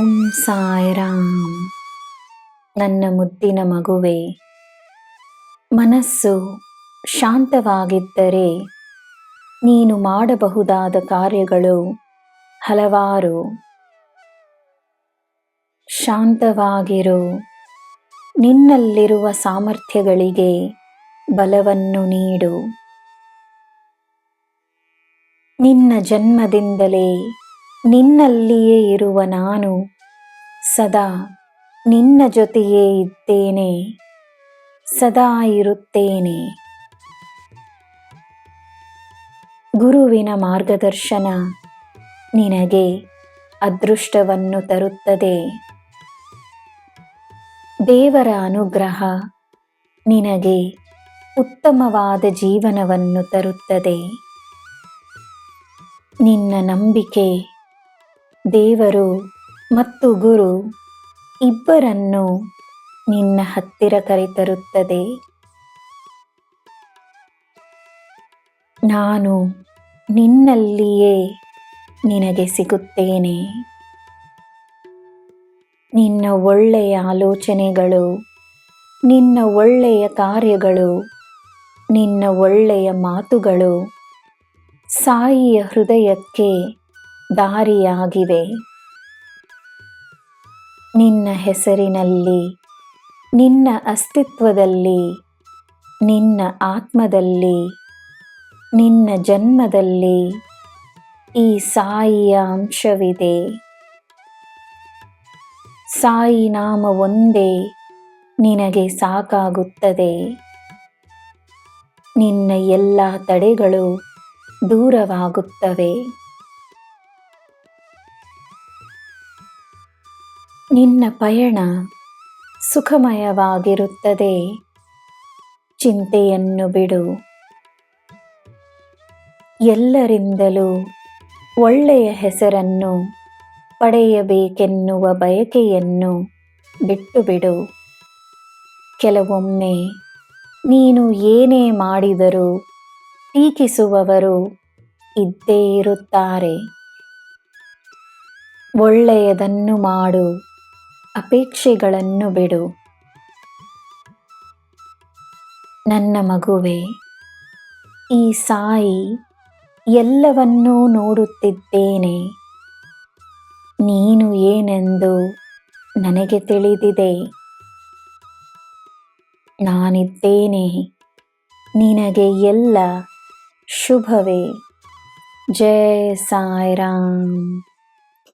ಓಂ ಸಾಯಿರಾಮ್. ನನ್ನ ಮುದ್ದಿನ ಮಗುವೆ, ಮನಸ್ಸು ಶಾಂತವಾಗಿದ್ದರೆ ನೀನು ಮಾಡಬಹುದಾದ ಕಾರ್ಯಗಳು ಹಲವಾರು. ಶಾಂತವಾಗಿರು, ನಿನ್ನಲ್ಲಿರುವ ಸಾಮರ್ಥ್ಯಗಳಿಗೆ ಬಲವನ್ನು ನೀಡು. ನಿನ್ನ ಜನ್ಮದಿಂದಲೇ ನಿನ್ನಲ್ಲಿಯೇ ಇರುವ ನಾನು ಸದಾ ನಿನ್ನ ಜೊತೆಯೇ ಇದ್ದೇನೆ, ಸದಾ ಇರುತ್ತೇನೆ. ಗುರುವಿನ ಮಾರ್ಗದರ್ಶನ ನಿನಗೆ ಅದೃಷ್ಟವನ್ನು ತರುತ್ತದೆ. ದೇವರ ಅನುಗ್ರಹ ನಿನಗೆ ಉತ್ತಮವಾದ ಜೀವನವನ್ನು ತರುತ್ತದೆ. ನಿನ್ನ ನಂಬಿಕೆ ದೇವರು ಮತ್ತು ಗುರು ಇಬ್ಬರನ್ನು ನಿನ್ನ ಹತ್ತಿರ ಕರೆತರುತ್ತದೆ. ನಾನು ನಿನ್ನಲ್ಲಿಯೇ ನಿನಗೆ ಸಿಗುತ್ತೇನೆ. ನಿನ್ನ ಒಳ್ಳೆಯ ಆಲೋಚನೆಗಳು, ನಿನ್ನ ಒಳ್ಳೆಯ ಕಾರ್ಯಗಳು, ನಿನ್ನ ಒಳ್ಳೆಯ ಮಾತುಗಳು ಸಾಯಿಯ ಹೃದಯಕ್ಕೆ ದಾರಿಯಾಗಿವೆ ನಿನ್ನ ಹೆಸರಿನಲ್ಲಿ, ನಿನ್ನ ಅಸ್ತಿತ್ವದಲ್ಲಿ, ನಿನ್ನ ಆತ್ಮದಲ್ಲಿ, ನಿನ್ನ ಜನ್ಮದಲ್ಲಿ ಈ ಸಾಯಿಯ ಅಂಶವಿದೆ. ಸಾಯಿ ನಾಮ ಒಂದೇ ನಿನಗೆ ಸಾಕಾಗುತ್ತದೆ. ನಿನ್ನ ಎಲ್ಲ ತಡೆಗಳು ದೂರವಾಗುತ್ತವೆ. ನಿನ್ನ ಪಯಣ ಸುಖಮಯವಾಗಿರುತ್ತದೆ. ಚಿಂತೆಯನ್ನು ಬಿಡು. ಎಲ್ಲರಿಂದಲೂ ಒಳ್ಳೆಯ ಹೆಸರನ್ನು ಪಡೆಯಬೇಕೆನ್ನುವ ಬಯಕೆಯನ್ನು ಬಿಟ್ಟು ಬಿಡು ಕೆಲವೊಮ್ಮೆ ನೀನು ಏನೇ ಮಾಡಿದರೂ ಟೀಕಿಸುವವರು ಇದ್ದೇ ಇರುತ್ತಾರೆ. ಒಳ್ಳೆಯದನ್ನು ಮಾಡು. ಅಪೇಕ್ಷೆಗಳನ್ನು ಬಿಡು. ನನ್ನ ಮಗುವೆ, ಈ ಸಾಯಿ ಎಲ್ಲವನ್ನೂ ನೋಡುತ್ತಿದ್ದೇನೆ. ನೀನು ಏನೆಂದು ನನಗೆ ತಿಳಿದಿದೆ. ನಾನಿದ್ದೇನೆ, ನಿನಗೆ ಎಲ್ಲ ಶುಭವೇ. ಜಯ ಸಾಯಿರಾಮ್.